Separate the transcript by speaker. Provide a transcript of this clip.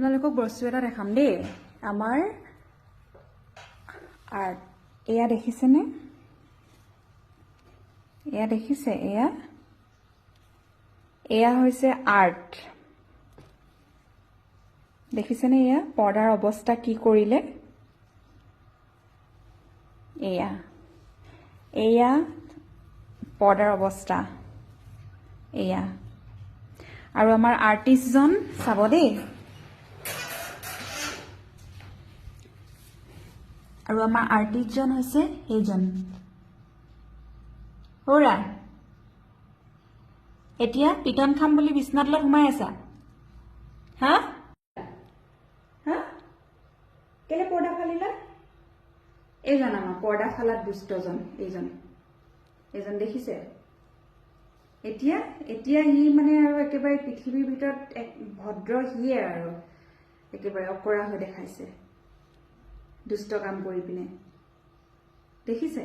Speaker 1: আপোনালোকক বস্তু এটা দেখাম দেই। আমাৰ আৰ্ট এয়া দেখিছেনে? এয়া দেখিছে এয়া? এয়া হৈছে আৰ্ট। দেখিছেনে এয়া? পৰ্দাৰ অৱস্থা কি কৰিলে? এয়া। এয়া পৰ্দাৰ অৱস্থা। এয়া। আৰু আমাৰ আৰ্টিষ্টজন চাব দেই। আৰু আমাৰ আৰ্টিষ্টজন হৈছে সেইজন সৌৰা এতিয়া পিটন খাম বুলি বিচনাৰ তলত সোমাই আছা। হা? হা? কেলে পৰ্দা ফালিলা? এইজন আমাৰ পৰ্দা ফালাত দুষ্টজন এইজন। এইজন দেখিছে? এতিয়া এতিয়া সি মানে আৰু একেবাৰে পৃথিৱীৰ ভিতৰত এক ভদ্ৰ সিয়ে আৰু একেবাৰে অকৰা হৈ দেখাইছে। দুষ্ট কাম কৰি পিনে। দেখিছে?